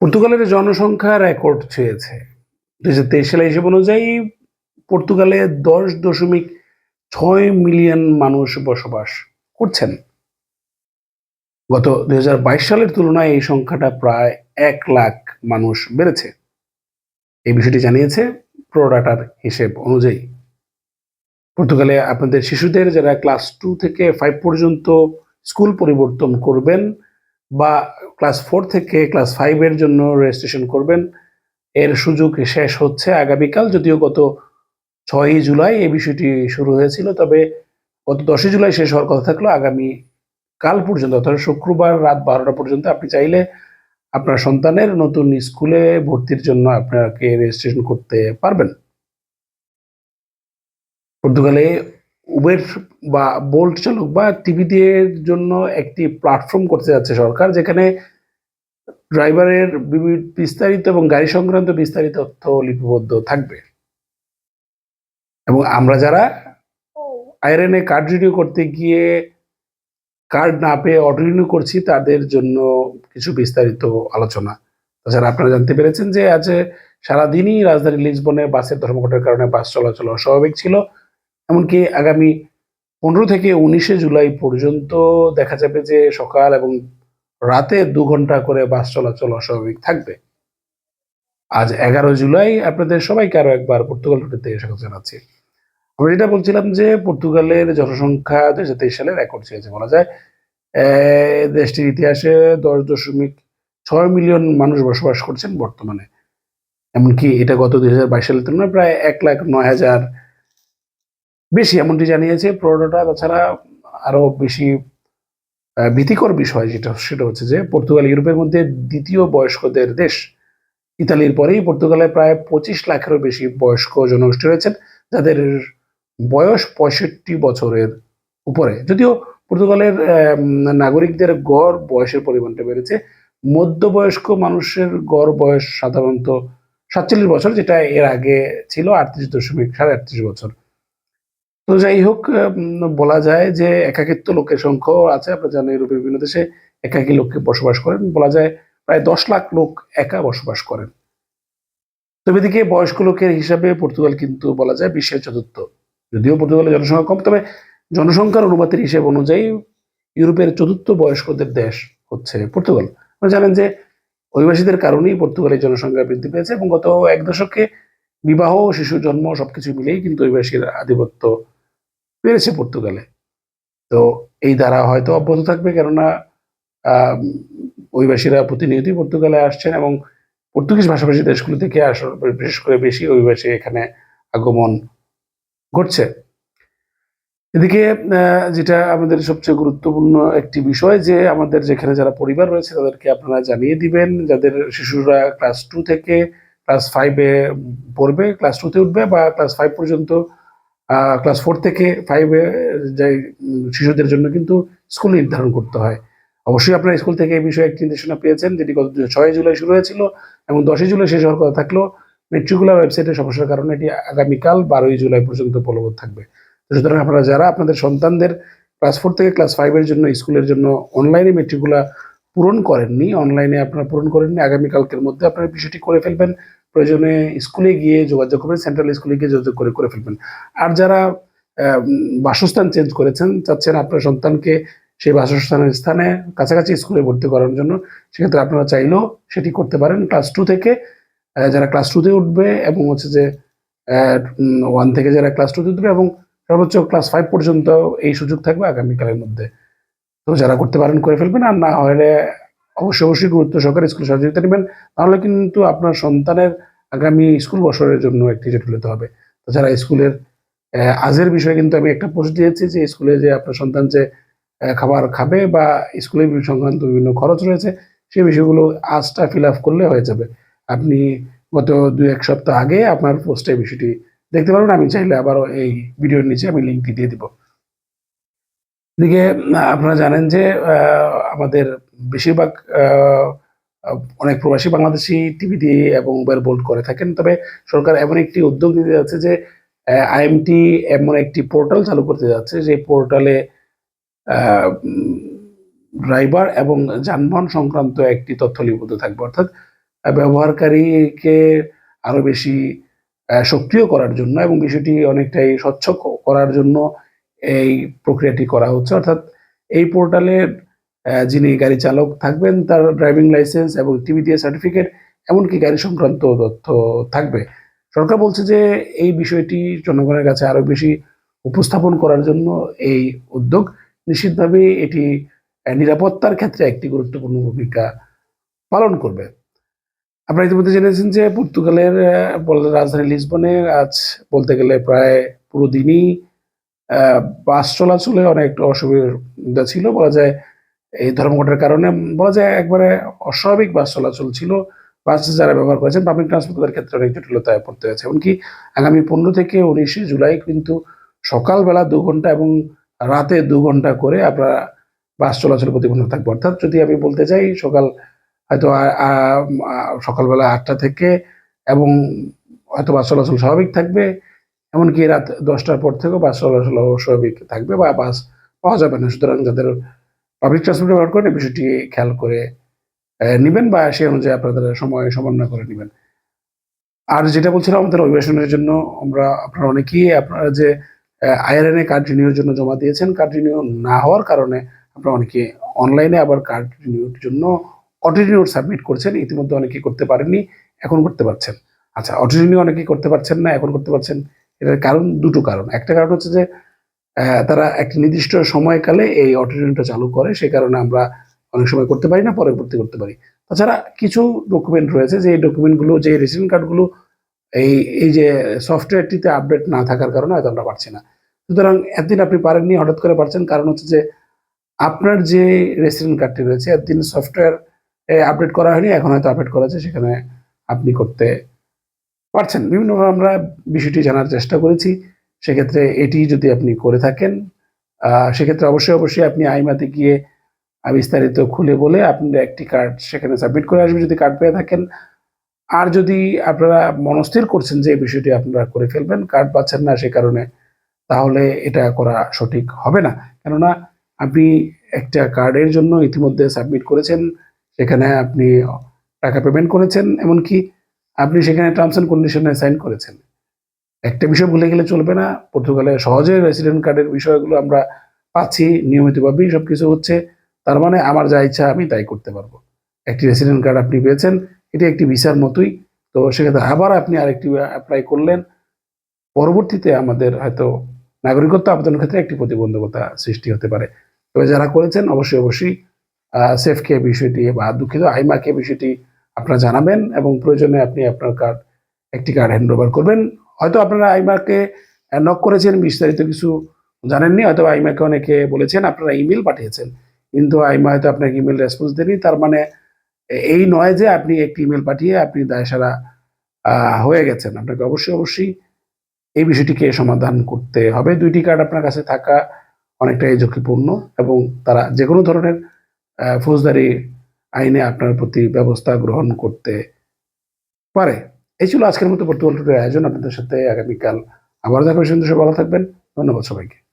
পর্তুগালের জনসংখ্যা রেকর্ড ছুঁয়েছে। দু হাজার তেইশ সালে হিসেব অনুযায়ী পর্তুগালে দশ দশমিক ছয় মিলিয়ন মানুষ বসবাস করছেন। গত দুই হাজার বাইশ সালের তুলনায় এই সংখ্যাটা প্রায় এক লাখ মানুষ বেড়েছে। এই বিষয়টি জানিয়েছে প্রোডাটার হিসেব অনুযায়ী। পর্তুগালে আপনাদের শিশুদের যারা ক্লাস টু থেকে ফাইভ পর্যন্ত স্কুল পরিবর্তন করবেন বা ক্লাস ফোর থেকে ক্লাস ফাইভের জন্য রেজিস্ট্রেশন করবেন। এর সুযোগ শেষ হচ্ছে আগামীকাল, যদিও গত ছয়ই জুলাই এই বিষয়টি শুরু হয়েছিল, তবে গত দশই জুলাই শেষ হওয়ার কথা থাকল। আগামী কাল পর্যন্ত, অর্থাৎ শুক্রবার রাত বারোটা পর্যন্ত আপনি চাইলে আপনার সন্তানের নতুন স্কুলে ভর্তির জন্য আপনাকে রেজিস্ট্রেশন করতে পারবেন। পর্তুগালে উবের বা বোল্ট চালক বা টিভিদের জন্য একটি প্ল্যাটফর্ম করতে যাচ্ছে সরকার, যেখানে ড্রাইভারের বিস্তারিত এবং গাড়ি সংক্রান্ত বিস্তারিত তথ্য লিপিবদ্ধ থাকবে। এবং আমরা যারা আইরনে কার্ড রিনিউ করতে গিয়ে কার্ড না পেয়ে অটো রিনিউ করছি, তাদের জন্য কিছু বিস্তারিত আলোচনা। তাছাড়া আপনারা জানতে পেরেছেন যে আজ সারাদিনই রাজধানী লিসবনে বাসের ধর্মঘটের কারণে বাস চলাচল অস্বাভাবিক ছিল। এমনকি আগামী পনেরো থেকে উনিশে জুলাই পর্যন্ত দেখা যাবে যে সকাল এবং রাতে দু ঘণ্টা করে বাস চলাচল অস্বাভাবিক থাকবে। আজ এগারো জুলাই, আপনাদের সবাইকে আরও একবার পর্তুগাল টুটিতে স্বাগত জানাচ্ছি। আমরা যেটা বলছিলাম যে পর্তুগালের জনসংখ্যা দু হাজার তেইশ সালে রেকর্ড ছেড়েছে বলা যায়। দেশটির ইতিহাসে দশ দশমিক ছয় মিলিয়ন মানুষ বসবাস করছেন বর্তমানে। এমনকি এটা গত দুই হাজার বাইশ সালের তুলনায় প্রায় এক লাখ নয় হাজার বেশি, এমনটি জানিয়েছে প্রোডাটা তাছাড়া আরও বেশি ভীতিকর বিষয় যেটা, সেটা হচ্ছে যে পর্তুগাল ইউরোপের মধ্যে দ্বিতীয় বয়স্কদের দেশ। ইতালির পরেই পর্তুগালে প্রায় পঁচিশ লাখেরও বেশি বয়স্ক জনগোষ্ঠী রয়েছেন, যাদের বয়স পঁয়ষট্টি বছরের উপরে। যদিও পর্তুগালের নাগরিকদের গড় বয়সের পরিমাণটা বেড়েছে, মধ্যবয়স্ক মানুষের গড় বয়স সাধারণত সাতচল্লিশ বছর, যেটা এর আগে ছিল আটত্রিশ দশমিক সাড়ে আটত্রিশ বছর। তো যাই হোক বলা যায় যে একাকিত্ব লোকের সংখ্যাও আছে। আপনারা জানেন ইউরোপের বিভিন্ন দেশে একাকী লোককে বসবাস করেন। বলা যায় প্রায় দশ লাখ লোক একা বসবাস করেন। তবে এদিকে বয়স্ক লোকের হিসাবে পর্তুগাল কিন্তু বলা যায় বিশ্বের চতুর্থ। যদিও পর্তুগালের জনসংখ্যা কম, তবে জনসংখ্যার অনুপাতের হিসেব অনুযায়ী ইউরোপের চতুর্থ বয়স্কদের দেশ হচ্ছে পর্তুগাল। আপনারা জানেন যে অভিবাসীদের কারণেই পর্তুগালের জনসংখ্যা বৃদ্ধি পেয়েছে এবং গত এক দশকে বিবাহ শিশু জন্ম সবকিছু মিলেই কিন্তু অভিবাসীর আধিপত্য বেড়েছে পর্তুগালে। তো এই ধারা হয়তো অব্যাহত থাকবে কেননা অভিবাসীরা প্রতিনিয়তই পর্তুগালে আসছেন এবং পর্তুগিজ ভাষাভাষী দেশগুলো থেকে আসার বিশেষ করে বেশি অভিবাসী এখানে আগমন ঘটছে। এদিকে যেটা আমাদের সবচেয়ে গুরুত্বপূর্ণ একটি বিষয় যে আমাদের যেখানে যারা পরিবার রয়েছে তাদেরকে আপনারা জানিয়ে দিবেন, যাদের শিশুরা ক্লাস টু থেকে ক্লাস ফাইভে পড়বে ক্লাস টুতে উঠবে বা ক্লাস ফাইভ পর্যন্ত ক্লাস ফোর থেকে ফাইভে যাই শিশুদের জন্য কিন্তু স্কুল নির্ধারণ করতে হয়। অবশ্যই আপনারা স্কুল থেকে এই বিষয়ে একটি নির্দেশনা পেয়েছেন, যেটি গত ছয় জুলাই শুরু হয়েছিল এবং দশই জুলাই শেষ হওয়ার কথা থাকলেও মেট্রিকুলার ওয়েবসাইটের সমস্যার কারণে এটি আগামীকাল বারোই জুলাই পর্যন্ত বলবৎ থাকবে। সুতরাং আপনারা যারা আপনাদের সন্তানদের ক্লাস ফোর থেকে ক্লাস ফাইভের জন্য স্কুলের জন্য অনলাইনে মেট্রিকুলা পূরণ করেননি অনলাইনে আপনারা পূরণ করেননি, আগামীকালকের মধ্যে আপনারা বিষয়টি করে ফেলবেন। প্রয়োজনে স্কুলে গিয়ে যোগাযোগ করবেন সেন্ট্রাল স্কুলে গিয়ে যোগাযোগ করে করে ফেলবেন। আর যারা বাসস্থান চেঞ্জ করেছেন, চাচ্ছেন আপনার সন্তানকে সেই বাসস্থানের স্থানে কাছাকাছি স্কুলে ভর্তি করার জন্য, সেক্ষেত্রে আপনারা চাইলেও সেটি করতে পারেন। ক্লাস টু থেকে যারা ক্লাস টুতে উঠবে এবং হচ্ছে যে ওয়ান থেকে যারা ক্লাস টুতে উঠবে এবং সর্বোচ্চ ক্লাস ফাইভ পর্যন্ত এই সুযোগ থাকবে আগামীকালের মধ্যে। তো যারা করতে পারেন, করে ফেলবেন। আর না হলে অবশ্যই অবশ্যই গুরুত্ব সহকারে স্কুল সহযোগিতা নেবেন। তাহলে কিন্তু আপনার সন্তানের আগামী স্কুল বছরের জন্য একটি জটিলতা হবে। তাছাড়া স্কুলের আজের বিষয়ে কিন্তু আমি একটা পোস্ট দিয়েছি যে স্কুলে যে আপনার সন্তান যে খাবার খাবে বা স্কুলের সংক্রান্ত বিভিন্ন খরচ রয়েছে, সেই বিষয়গুলো আজটা ফিল আপ করলে হয়ে যাবে। আপনি গত দু এক সপ্তাহ আগে আপনার পোস্টে বিষয়টি দেখতে পারবেন, আমি চাইলে আবারও এই ভিডিওর নিচে আমি লিঙ্কটি দিয়ে দিব। এদিকে আপনারা জানেন যে আমাদের বেশিরভাগ অনেক প্রবাসী বাংলাদেশি টিভি দিয়ে এবং মোবাইল বোল্ড করে থাকেন। তবে সরকার এমন একটি উদ্যোগ নিতে যাচ্ছে যে আইএমটি এমন একটি পোর্টাল চালু করতে যাচ্ছে যে পোর্টালে ড্রাইভার এবং যানবাহন সংক্রান্ত একটি তথ্য লিপিবদ্ধ থাকবে। অর্থাৎ ব্যবহারকারীকে আরও বেশি সক্রিয় করার জন্য এবং বিষয়টি অনেকটাই স্বচ্ছ করার জন্য এই প্রক্রিয়াটি করা হচ্ছে। অর্থাৎ এই পোর্টালের আহ, যিনি গাড়ি চালক থাকবেন, তার ড্রাইভিং লাইসেন্স এবং টিভি দিয়ে সার্টিফিকেট এমনকি গাড়ি সংক্রান্ত তথ্য থাকবে। সরকার বলছে যে এই বিষয়টি জনগণের কাছে আরও বেশি উপস্থাপন করার জন্য এই উদ্যোগ। নিশ্চিতভাবে এটি নিরাপত্তার ক্ষেত্রে একটি গুরুত্বপূর্ণ ভূমিকা পালন করবে। আপনারা ইতিমধ্যে জেনেছেন যে পর্তুগালের রাজধানী লিসবনে আজ বলতে গেলে প্রায় পুরো দিনই বাস চলাচলে অনেক অসুবিধা ছিল। বলা যায় এই ধর্মঘটের কারণে বলা যায় একবারে অস্বাভাবিক বাস চলাচল ছিল। বাস যারা ব্যবহার করেছেন পাবলিক ট্রান্সপোর্টের ক্ষেত্রে অনেক জটিলতায় পড়তে হয়েছে। এমনকি আগামী পনেরো থেকে উনিশে জুলাই কিন্তু সকালবেলা দু ঘণ্টা এবং রাতে দু ঘণ্টা করে আপনারা বাস চলাচল প্রতিবন্ধক থাকবে। অর্থাৎ যদি আমি বলতে চাই, সকাল হয়তো সকালবেলা আটটা থেকে এবং হয়তো বাস চলাচল স্বাভাবিক থাকবে, এমনকি রাত দশটার পর থেকেও বাস চলাচল স্বাভাবিক থাকবে বা বাস পাওয়া যাবে না। সুতরাং যাদের পাবলিক ট্রান্সপোর্ট ব্যবহার করেন বিষয়টি খেয়াল করে নিবেন বা সেই অনুযায়ী আপনাদের সময় সমন্বয় করে নেবেন। আর যেটা বলছিলাম আমাদের অভিবাসনের জন্য, আমরা, আপনারা অনেকেই আপনারা যে আইআরএনএ কার্ড রিনিউর জন্য জমা দিয়েছেন কার্ড রিনিউ না হওয়ার কারণে আপনারা অনেকে অনলাইনে আবার কার্ড রিনিউর জন্য অটো রিনিউর সাবমিট করছেন, ইতিমধ্যে অনেকেই করতে পারেননি, এখন করতে পারছেন। আচ্ছা অটো রিনিউ অনেকেই করতে পারছেন না, এখন করতে পারছেন, এটার কারণ, দুটো কারণ। একটা কারণ হচ্ছে যে তারা একটা নির্দিষ্ট সময়কালে এই অটো রিনিউটা চালু করে, সে কারণে আমরা অনেক সময় করতে পারি না পরবর্তী করতে পারি। তাছাড়া কিছু ডকুমেন্ট রয়েছে, যে ডকুমেন্টগুলো যে রেসিডেন্ট কার্ডগুলো এই এই যে সফটওয়্যারটিতে আপডেট না থাকার কারণে হয়তো আমরা পারছি না। সুতরাং একদিন আপনি পারেননি, হঠাৎ করে পারছেন, কারণ হচ্ছে যে আপনার যে রেসিডেন্ট কার্ডটি রয়েছে, একদিন সফটওয়্যার আপডেট করা হয়নি, এখন হয়তো আপডেট করা আছে সেখানে আপনি করতে পারছেন। বিভিন্নভাবে আমরা বিষয়টি জানার চেষ্টা করেছি। সেক্ষেত্রে এটি যদি আপনি করে থাকেন সেক্ষেত্রে অবশ্যই অবশ্যই আপনি আইমাতে গিয়ে বিস্তারিত খুলে বলে আপনার একটি কার্ড সেখানে সাবমিট করে আসবে যদি কার্ড পেয়ে থাকেন। আর যদি আপনারা মনস্থির করছেন যে বিষয়টি আপনারা করে ফেলবেন কার্ড পাচ্ছেন না সে কারণে, তাহলে এটা করা সঠিক হবে না। কেননা আপনি একটা কার্ডের জন্য ইতিমধ্যে সাবমিট করেছেন, সেখানে আপনি টাকা পেমেন্ট করেছেন, এমনকি আপনি সেখানে টার্মস অ্যান্ড কন্ডিশনে সাইন করেছেন। একটা বিষয় ভুলে গেলে চলবে না। পর্তুগালে সহজে রেসিডেন্ট কার্ডের বিষয়গুলো আমরা পাচ্ছি, নিয়মিতভাবেই সব কিছু হচ্ছে। তার মানে আমার যা ইচ্ছা আমি তাই করতে পারব। একটি রেসিডেন্ট কার্ড আপনি পেয়েছেন, এটি একটি ভিসার মতোই। তো সেক্ষেত্রে আবার আপনি আরেকটি অ্যাপ্লাই করলেন। পরবর্তীতে আমাদের হয়তো নাগরিকত্ব আবেদনের ক্ষেত্রে একটি প্রতিবন্ধকতা সৃষ্টি হতে পারে। তবে যারা করেছেন, অবশ্যই অবশ্যই সেফকে বিষয়টি বা দুঃখিত আইমাকে বিষয়টি আপনারা জানাবেন এবং প্রয়োজনে আপনি আপনার কার্ড একটি কার্ড হ্যান্ড ওভার করবেন। হয়তো আপনারা আইমাকে নক করেছেন, বিস্তারিত কিছু জানেননি, হয়তো আইমাকে অনেকে বলেছেন, আপনারা ইমেল পাঠিয়েছেন, কিন্তু আইমা হয়তো আপনাকে ইমেল রেসপন্স দেয়নি, তার মানে এই নয় যে আপনি একটি ইমেল পাঠিয়ে আপনি দায়সারা হয়ে গেছেন। আপনাকে অবশ্যই অবশ্যই এই বিষয়টিকে সমাধান করতে হবে। দুইটি কার্ড আপনার কাছে থাকা অনেকটাই ঝুঁকিপূর্ণ এবং তারা যে কোনো ধরনের ফৌজদারি আইনে আপনার প্রতি ব্যবস্থা গ্রহণ করতে পারে। এই ছিল আজকের মতো বর্তমান আয়োজন। আপনাদের সাথে আগামীকাল আবার দেখা সুন্দর ভালো থাকবেন। ধন্যবাদ সবাইকে।